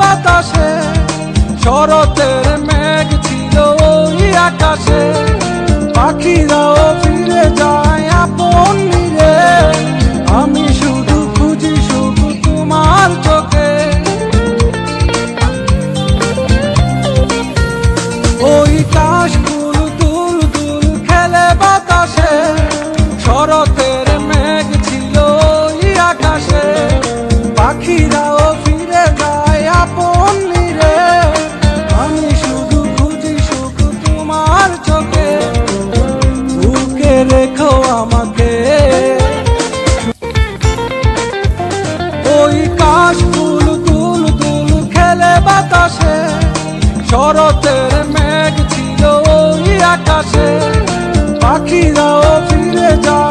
বাতাসে, শরতের মেঘ ছিল ওই আকাশে। পাখিরাও ফিরে যায় আপন নীরে। আমি শুধু খুঁজি, শুধু তোমার চোখে। ওই কাশ ফুল দুল দুল খেলে বাতাসে, শরতের মেঘ ছিল ওই আকাশে। পাখিরাও আকাশে পাখিরাও ফিরে যায়।